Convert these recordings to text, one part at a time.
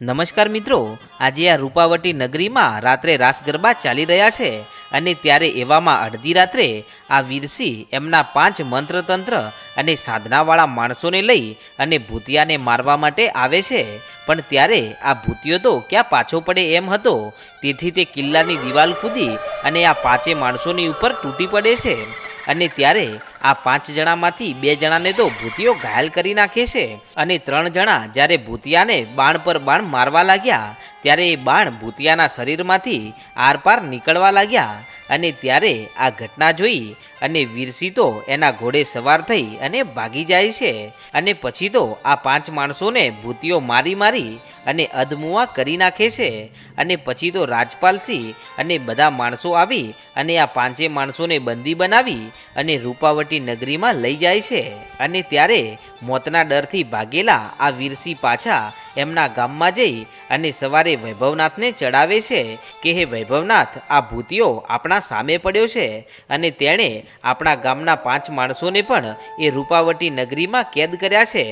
નમસ્કાર મિત્રો, આજે આ રૂપાવટી નગરીમાં રાત્રે રાસ ગરબા ચાલી રહ્યા છે અને ત્યારે એવામાં અડધી રાત્રે આ વીરસી એમના પાંચ મંત્રતંત્ર અને સાધનાવાળા માણસોને લઈ અને ભૂતિયાને મારવા માટે આવે છે. પણ ત્યારે આ ભૂતિયો તો ક્યાં પાછો પડે એમ હતો. તેથી તે કિલ્લાની દિવાલ કૂદી અને આ પાંચે માણસોની ઉપર તૂટી પડે છે. અને ત્યારે આ પાંચ જણામાંથી બે જણાને તો ભૂતિયો ઘાયલ કરી નાખે છે. અને ત્રણ જણા જ્યારે ભૂતિયાને બાણ પર બાણ મારવા લાગ્યા, ત્યારે એ બાણ ભૂતિયાના શરીરમાંથી આરપાર નીકળવા લાગ્યા. અને ત્યારે આ ઘટના જોઈ અને વીરસી તો એના ઘોડે સવાર થઈ અને ભાગી જાય છે. અને પછી તો આ પાંચ માણસોને ભૂતિઓ મારી મારી અને અધમુઆ કરી નાખે છે. અને પછી તો રાજપાલસિંહ અને બધા માણસો આવી અને આ પાંચે માણસોને બંદી બનાવી અને રૂપાવટી નગરીમાં લઈ જાય છે. અને ત્યારે મોતના ડરથી ભાગેલા આ વીરસિંહ પાછા એમના ગામમાં જઈ અને સવારે વૈભવનાથને ચડાવે છે કે હે વૈભવનાથ, આ ભૂતિયો આપણા સામે પડ્યો છે અને તેણે આપણા ગામના પાંચ માણસોને પણ એ રૂપાવટી નગરીમાં કેદ કર્યા છે.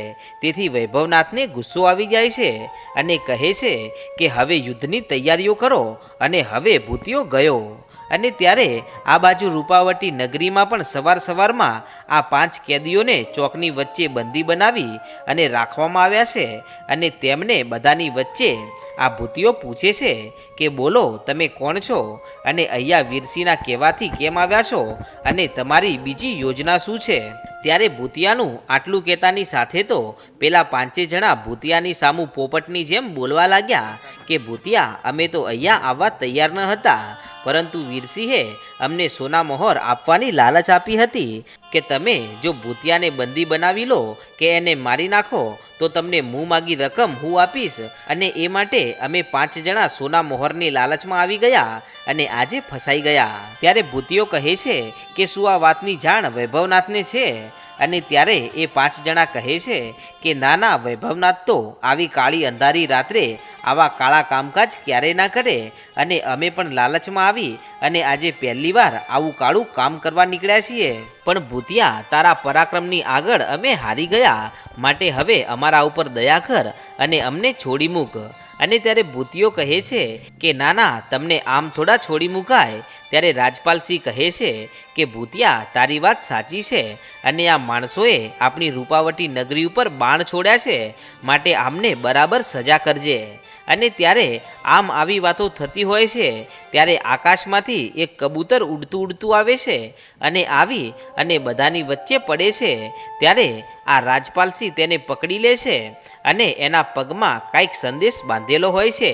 તેથી વૈભવનાથને ગુસ્સો આવી જાય છે અને કહે છે કે હવે યુદ્ધની તૈયારીઓ કરો અને હવે ભૂતિયો ગયો. અને ત્યારે આ બાજુ રૂપાવટી નગરીમાં પણ સવાર સવારમાં આ પાંચ કેદીઓને ચોકની વચ્ચે બંદી બનાવી અને રાખવામાં આવ્યા છે અને તેમને બધાની વચ્ચે આ ભૂતિઓ પૂછે છે કે બોલો, તમે કોણ છો? અને અહીંયા વીરસીના કહેવાથી કેમ આવ્યા છો? અને તમારી બીજી યોજના શું છે? ત્યારે ભૂતિયાનું આટલું કહેતાની સાથે તો પેલા પાંચે જણા ભૂતિયાની સામું પોપટની જેમ બોલવા લાગ્યા કે, ભૂતિયા, અમે તો અહીંયા આવવા તૈયાર ન હતા, પરંતુ વીરસિંહે અમને સોના મહોર આપવાની લાલચ આપી હતી. કે તમે જો ભૂતિયાને બંદી બનાવી લો કે એને મારી નાખો, તો તમને મું માગી રકમ હું આપીશ. અને એ માટે અમે પાંચ જણા સોના મોહરની લાલચમાં આવી ગયા અને આજે ફસાઈ ગયા. ત્યારે ભૂતિયો કહે છે કે શું આ વાતની જાણ વૈભવનાથને છે? અને ત્યારે એ પાંચ જણા કહે છે કે ના ના વૈભવનાથ તો આવી કાળી અંધારી રાત્રે આવા કાળા કામકાજ ક્યારેય ના કરે. અને અમે પણ લાલચમાં આવી અને આજે પહેલી વાર આવું કાળું કામ કરવા નીકળ્યા છીએ. પણ ભૂતિયા, તારા પરાક્રમની આગળ અમે હારી ગયા. માટે હવે અમારા ઉપર દયા કર અને અમને છોડી મૂક. અને ત્યારે ભૂતિયો કહે છે કે, ના ના, તમને આમ થોડા છોડી મુકાય. ત્યારે રાજપાલસિંહ કહે છે કે, ભૂતિયા, તારી વાત સાચી છે. અને આ માણસોએ આપણી રૂપાવટી નગરી ઉપર બાણ છોડ્યા છે. માટે આમને બરાબર સજા કરજે. અને ત્યારે આમ આવી વાતો થતી હોય છે. ત્યારે આકાશમાંથી એક કબૂતર ઉડતું ઉડતું આવે છે અને આવી અને બધાની વચ્ચે પડે છે. ત્યારે આ રાજપાલસિંહ તેને પકડી લે છે અને એના પગમાં કાંઈક સંદેશ બાંધેલો હોય છે.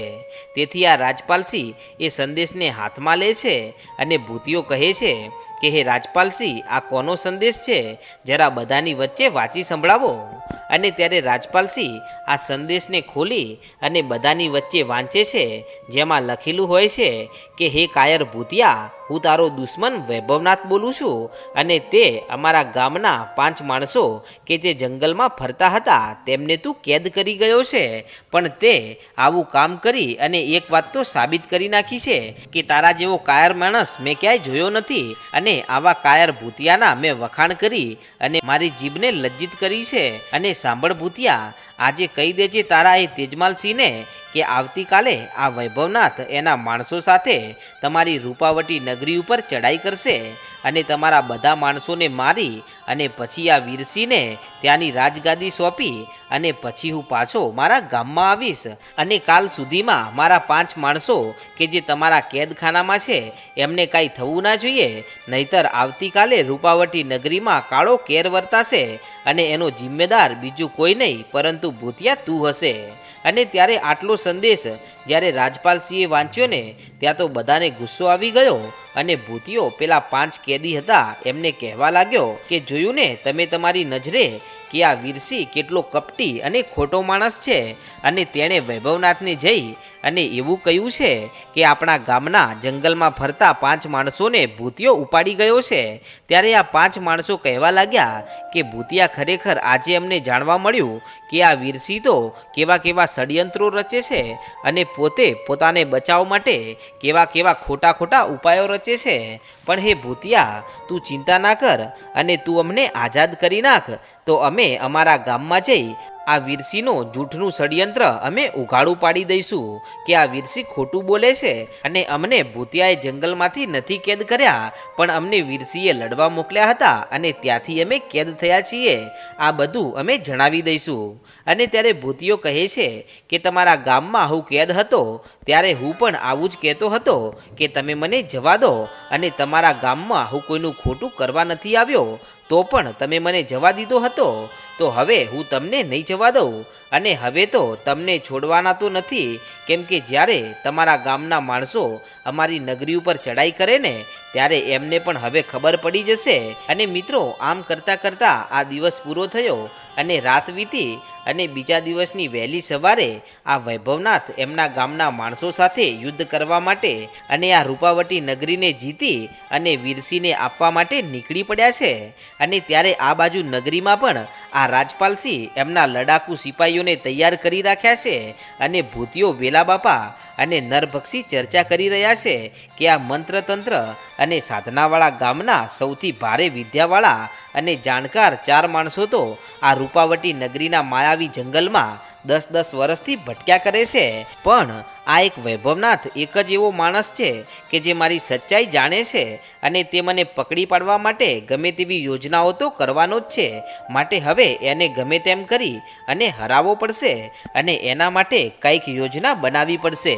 તેથી આ રાજપાલસિંહ એ સંદેશને હાથમાં લે છે અને ભૂતિઓ કહે છે કે, હે રાજપાલસિંહ આ કોનો સંદેશ છે? જરા બધાની વચ્ચે વાંચી સંભળાવો. અને ત્યારે રાજપાલસિંહ આ સંદેશને ખોલી અને બધાની વચ્ચે વાંચે છે. જેમાં લખેલું હોય છે કે હે કાયર ભૂતિયા હું તારો દુશ્મન વૈભવનાથ બોલું છું અને તે અમારા ગામના પાંચ માણસો કે જે જંગલમાં ફરતા હતા તેમને તું કેદ કરી ગયો છે. પણ તે આવું કામ કરી અને એક વાત તો સાબિત કરી નાખી છે કે તારા જેવો કાયર માણસ મેં ક્યાંય જોયો નથી અને આવા કાયર ભૂતિયાના મેં વખાણ કરી અને મારી જીભને લજ્જિત કરી છે. અને સાંભળ ભૂતિયા, આજે કહી દેજે તારા એ તેજમાલસિંહને કે આવતીકાલે આ વૈભવનાથ એના માણસો સાથે તમારી રૂપાવટી નગરી ઉપર ચડાઈ કરશે અને તમારા બધા માણસોને મારી અને પછી આ વીરસિંહને ત્યાંની રાજગાદી સોંપી અને પછી હું પાછો મારા ગામમાં આવીશ. અને કાલ સુધીમાં મારા પાંચ માણસો કે જે તમારા કેદખાનામાં છે, એમને કાંઈ થવું ના જોઈએ, નહીતર આવતીકાલે રૂપાવટી નગરીમાં કાળો કેર વર્તાશે અને એનો જિમ્મેદાર બીજું કોઈ નહીં, પરંતુ ભૂતિયા તું હશે. અને ત્યારે આટલો સંદેશ જ્યારે રાજપાલસિંહે વાંચ્યો ને ત્યાં તો બધાને ગુસ્સો આવી ગયો. અને ભૂતિયો પેલા પાંચ કેદી હતા. એમને કહેવા લાગ્યો કે જોયું ને તમે તમારી નજરે કે આ વીરસિંહ કેટલો કપટી અને ખોટો માણસ છે. અને તેણે વૈભવનાથને જઈ અને એવું કહ્યું છે કે આપણા ગામના જંગલમાં ફરતા પાંચ માણસોને ભૂતિયો ઉપાડી ગયો છે. ત્યારે આ પાંચ માણસો કહેવા લાગ્યા કે ભૂતિયા ખરેખર આજે અમને જાણવા મળ્યું કે આ વીરસિંહ તો કેવા કેવા ષડયંત્રો રચે છે અને પોતે પોતાને બચાવ માટે કેવા કેવા ખોટા ખોટા ઉપાયો રચે છે. પણ હે ભૂતિયા, તું ચિંતા ના કર અને તું અમને આઝાદ કરી નાખ. તો અમે અમારા ગામમાં જઈ આ વીરસીનું જૂઠનું ષડયંત્ર અમે ઉઘાડું પાડી દઈશું કે આ વીરસી ખોટું બોલે છે અને અમને ભૂતિયાએ જંગલમાંથી નથી કેદ કર્યા, પણ અમને વીરસીએ લડવા મોકલ્યા હતા અને ત્યાંથી અમે કેદ થયા છીએ. આ બધું અમે જણાવી દઈશું. અને ત્યારે ભૂતિયો કહે છે કે તમારા ગામમાં હું કેદ હતો, ત્યારે હું પણ આવું જ કહેતો હતો કે તમે મને જવા દો અને તમારા ગામમાં હું કોઈનું ખોટું કરવા નથી આવ્યો, તો પણ તમે મને જવા દીધો હતો. તો હવે હું તમને નહીં જવા દઉં અને હવે તો તમને છોડવાના તો નથી, કેમ કે જ્યારે તમારા ગામના માણસો અમારી નગરી ઉપર ચડાઈ કરે ને, ત્યારે એમને પણ હવે ખબર પડી જશે. અને મિત્રો, આમ કરતાં કરતાં આ દિવસ પૂરો થયો અને રાત વીતી અને બીજા દિવસની વહેલી સવારે આ વૈભવનાથ એમના ગામના માણસો સાથે યુદ્ધ કરવા માટે અને આ રૂપાવટી નગરીને જીતી અને વીરસીને આપવા માટે નીકળી પડ્યા છે. અને ત્યારે આ બાજુ નગરીમાં પણ આ રાજપાલસિંહ એમના લડાકુ સિપાહીઓને તૈયાર કરી રાખ્યા છે અને ભૂતિયો વેલા બાપા અને નરભક્ષી ચર્ચા કરી રહ્યા છે કે આ મંત્રતંત્ર અને સાધનાવાળા ગામના સૌથી ભારે વિદ્યાવાળા અને જાણકાર ચાર માણસો તો આ રૂપાવટી નગરીના માયાવી જંગલમાં દસ દસ વર્ષથી ભટક્યા કરે છે. પણ આ એક વૈભવનાથ એક જ એવો માણસ છે કે જે મારી સચ્ચાઈ જાણે છે અને તે મને પકડી પાડવા માટે ગમે તેવી યોજનાઓ તો કરવાનો જ છે. માટે હવે એને ગમે તેમ કરી અને હરાવવો પડશે અને એના માટે કંઈક યોજના બનાવવી પડશે.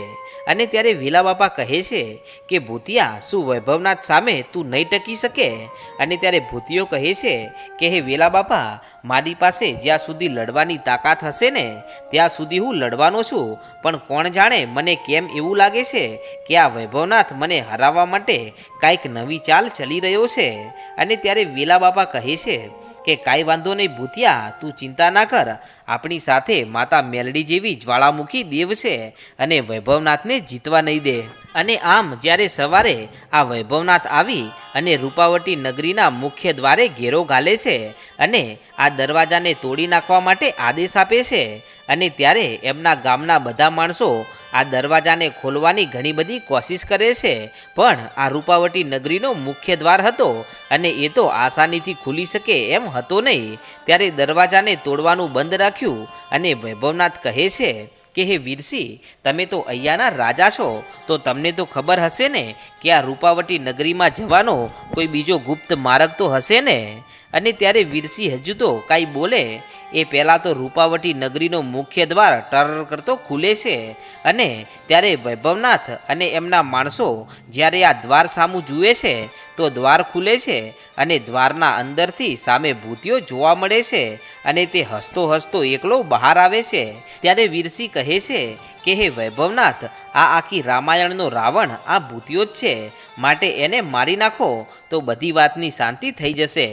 અને ત્યારે વિલા બાપા કહે છે કે, ભૂતિયા, શું વૈભવનાથ સામે તું નહીં ટકી શકે? અને ત્યારે ભૂતિયો કહે છે કે, હે વેલા બાપા, મારી પાસે જ્યાં સુધી લડવાની તાકાત હશે ને, ત્યાં સુધી હું લડવાનો છું. પણ કોણ જાણે મને કેમ એવું લાગે છે કે આ વૈભવનાથ મને હરાવવા માટે કાંઈક નવી ચાલ ચલી રહ્યો છે? અને ત્યારે વેલા બાપા કહે છે કે કાંઈ વાંધો નહીં ભૂતિયા, તું ચિંતા ના કર. આપણી સાથે માતા મેલડી જેવી જ્વાળામુખી દેવ છે અને વૈભવનાથને જીતવા નહીં દે. અને આમ જ્યારે સવારે આ વૈભવનાથ આવી અને રૂપાવટી નગરીના મુખ્ય દ્વારે ઘેરો ગાલે છે અને આ દરવાજાને તોડી નાખવા માટે આદેશ આપે છે અને ત્યારે એમના ગામના બધા માણસો આ દરવાજાને ખોલવાની ઘણી બધી કોશિશ કરે છે. પણ આ રૂપાવટી નગરીનો મુખ્ય દ્વાર હતો અને એ તો આસાનીથી ખુલી શકે એમ હતો નહીં. ત્યારે દરવાજાને તોડવાનું બંધ રાખ્યું અને વૈભવનાથ કહે છે કે હે વીરસી, તમે તો અહીંયાના રાજા છો, તો તમને તો ખબર હશે ને કે આ રૂપાવટી નગરીમાં જવાનો કોઈ બીજો ગુપ્ત માર્ગ તો હશે ને? અને ત્યારે વીરસી હજુ તો કાંઈ બોલે, એ પહેલાં તો રૂપાવટી નગરીનો મુખ્ય દ્વાર ટર કરતો ખુલે છે. અને ત્યારે વૈભવનાથ અને એમના માણસો જ્યારે આ દ્વાર સામું જુએ છે, તો દ્વાર ખુલે છે. અને દ્વારના અંદરથી સામે ભૂતિયો જોવા મળે છે અને તે હસતો હસતો એકલો બહાર આવે છે. ત્યારે વીરસી કહે છે કે હે વૈભવનાથ, આ આખી રામાયણનો રાવણ, આ ભૂતિયો જ છે. માટે એને મારી નાખો તો બધી વાતની શાંતિ થઈ જશે.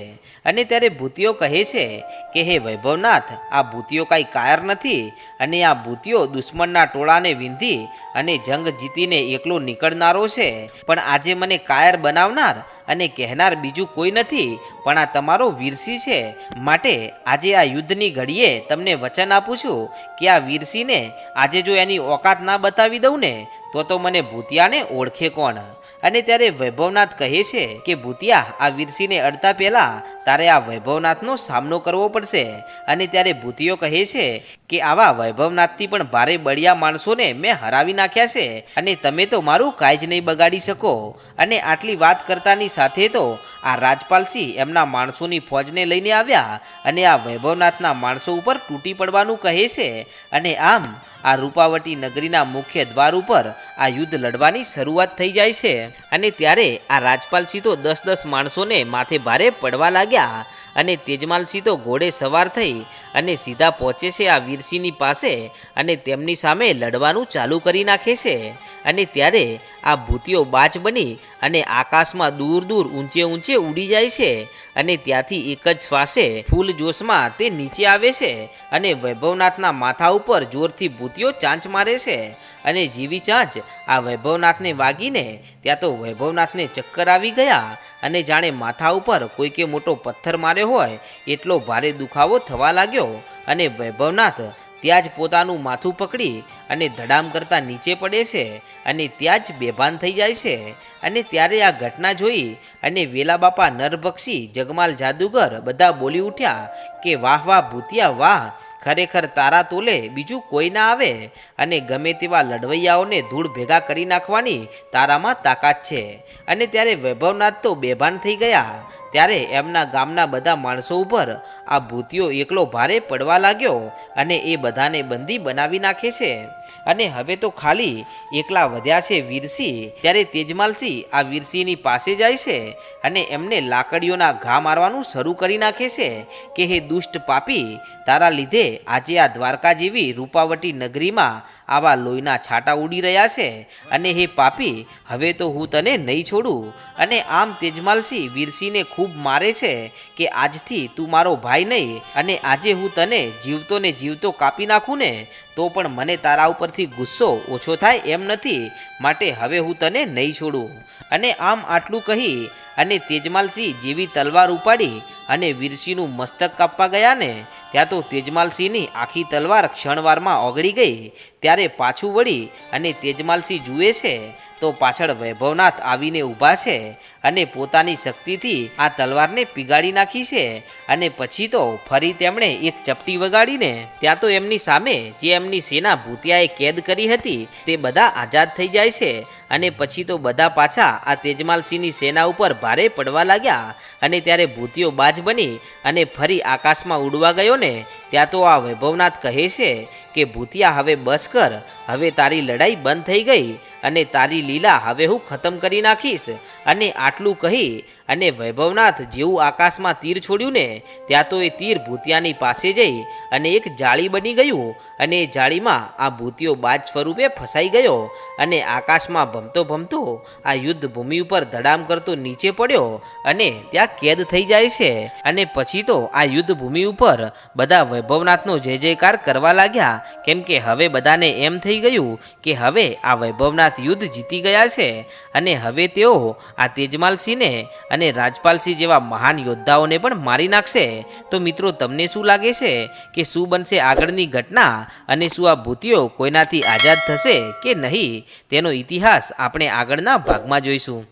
અને ત્યારે ભૂતિયો કહે છે કે હે વૈભવનાથ, આ ભૂતિયો કાંઈ કાયર નથી અને આ ભૂતિયો દુશ્મનના ટોળાને વિંધી અને જંગ જીતીને એકલો નીકળનારો છે. પણ આજે મને કાયર બનાવનાર અને કહેનાર બીજું કોઈ નથી, પણ આ તમારો વીરસી છે. માટે આજે આ યુદ્ધની ઘડીએ તમને વચન આપું છું કે આ વીરસીને આજે જો એની ઓકાત ના બતાવી દઉં ને, તો તો મને ભૂતિયાને ઓળખે કોણ? અને ત્યારે વૈભવનાથ કહે છે કે, ભૂતિયા, આ વીરસીને અડતા પહેલા તારે આ વૈભવનાથનો સામનો કરવો પડશે. અને ત્યારે ભૂતિયો કહે છે કે, આવા વૈભવનાથથી પણ ભારે બળિયા માણસોને મેં હરાવી નાખ્યા છે અને તમે તો મારું કાંઈ જ નહીં બગાડી શકો. અને આટલી વાત કરતાની સાથે તો આ રાજપાલસિંહ એમના માણસોની ફોજને લઈને આવ્યા અને આ વૈભવનાથના માણસો ઉપર તૂટી પડવાનું કહે છે. અને આમ આ રૂપાવટી નગરીના મુખ્ય દ્વાર ઉપર આ યુદ્ધ લડવાની શરૂઆત થઈ જાય છે. અને ત્યારે આ રાજપાલસિંહ તો દસ દસ માણસોને માથે ભારે પડવા લાગ્યા અને તેજમાલસિંહ તો ઘોડે સવાર થઈ અને સીધા પહોંચે છે આ વીરસિંહની પાસે અને તેમની સામે લડવાનું ચાલુ કરી નાખે છે. અને ત્યારે આ ભૂતિયો બાચ બની અને આકાશમાં દૂર દૂર ઊંચે ઊંચે ઉડી જાય છે અને ત્યાંથી એક જ શ્વાસે ફૂલ જોશમાં તે નીચે આવે છે અને વૈભવનાથના માથા ઉપર જોરથી ભૂતિયો ચાંચ મારે છે અને જીવી ચાંચ આ વૈભવનાથને વાગીને ત્યાં તો વૈભવનાથને ચક્કર આવી ગયા અને જાણે માથા ઉપર કોઈકે મોટો પથ્થર માર્યો હોય એટલો ભારે દુખાવો થવા લાગ્યો અને વૈભવનાથ ત્યાં જ પોતાનું માથું પકડી અને ધડામ કરતાં નીચે પડે છે અને ત્યાં જ બેભાન થઈ જાય છે. અને ત્યારે આ ઘટના જોઈ અને વેલા બાપા નરભક્ષી, જગમાલ જાદુગર બધા બોલી ઉઠ્યા કે, વાહ વાહ, ભૂતિયા, વાહ, ખરેખર તારા તોલે બીજું કોઈ ના આવે. અને ગમે તેવા લડવૈયાઓને ધૂળ ભેગા કરી નાખવાની તારામાં તાકાત છે. અને ત્યારે વૈભવનાથ તો બેભાન થઈ ગયા ત્યારે એમના ગામના બધા માણસો ઉપર આ ભૂતિયો એકલો ભારે પડવા લાગ્યો અને એ બધાને બંદી બનાવી નાખે છે. અને હવે તો ખાલી એકલા વધ્યા છે વીરસિંહ ત્યારે તેજમાલસિંહ આ વીરસિંહની પાસે જાય છે અને એમને લાકડીઓના ઘા મારવાનું શરૂ કરી નાખે છે કે હે દુષ્ટ પાપી, તારા લીધે આજે આ દ્વારકા જેવી રૂપાવટી નગરીમાં આવા લોહીના છાંટા ઉડી રહ્યા છે? અને હે પાપી, હવે તો હું તને નહીં છોડું. અને આમ તેજમાલસિંહ વીરસિંહને ખૂબ મારે છે કે આજથી તું મારો ભાઈ નહીં, અને આજે હું તને જીવતો ને જીવતો કાપી નાખું ને, તો પણ મને તારા ઉપરથી ગુસ્સો ઓછો થાય એમ નથી. માટે હવે હું તને નહીં છોડું. અને આમ આટલું કહી અને તેજમાલસિંહ જેવી તલવાર ઉપાડી અને વીરસિંહનું મસ્તક કાપવા ગયા ને ત્યાં તો તેજમાલસિંહની આખી તલવાર ક્ષણવારમાં ઓગળી ગઈ. ત્યારે પાછું વળી અને તેજમાલસિંહ જુએ છે તો પાછળ વૈભવનાથ આવીને ઊભા છે અને પોતાની શક્તિથી આ તલવારને પીગાડી નાખી છે અને પછી તો ફરી તેમણે એક ચપટી વગાડીને ત્યાં તો એમની સામે જે એમની સેના ભૂતિયાએ કેદ કરી હતી તે બધા આઝાદ થઈ જાય છે અને પછી તો બધા પાછા આ તેજમાલસિંહની સેના ઉપર ભારે પડવા લાગ્યા અને ત્યારે ભૂતિયો બાજ બની અને ફરી આકાશમાં ઉડવા ગયો ને ત્યાં તો આ વૈભવનાથ કહે છે કે, ભૂતિયા, હવે બસ કર. હવે તારી લડાઈ બંધ થઈ ગઈ અને તારી લીલા હવે હું ખતમ કરી નાખીશ. અને આટલું કહી અને વૈભવનાથ જેવું આકાશમાં તીર છોડ્યું ને, ત્યાં તો એ તીર ભૂતિયાની પાસે જઈ અને એક જાળી બની ગયું અને એ જાળીમાં આ ભૂતિયો બાજ સ્વરૂપે ફસાઈ ગયો અને આકાશમાં ભમતો ભમતો આ યુદ્ધ ભૂમિ ઉપર ધડામ કરતો નીચે પડ્યો અને ત્યાં કેદ થઈ જાય છે. અને પછી તો આ યુદ્ધ ભૂમિ ઉપર બધા વૈભવનાથનો જય જયકાર કરવા લાગ્યા. કેમ કે હવે બધાને એમ થઈ ગયું કે હવે આ વૈભવનાથ યુદ્ધ જીતી ગયા છે અને હવે તેઓ આ તેજમાલસિંહને અને રાજપાલસિંહ જેવા મહાન યોદ્ધાઓને પણ મારી નાખશે. તો મિત્રો, તમને શું લાગે છે કે શું બનશે આગળની ઘટના અને શું આ ભૂતિઓ કોઈનાથી આઝાદ થશે કે નહીં? તેનો ઇતિહાસ આપણે આગળના ભાગમાં જોઈશું.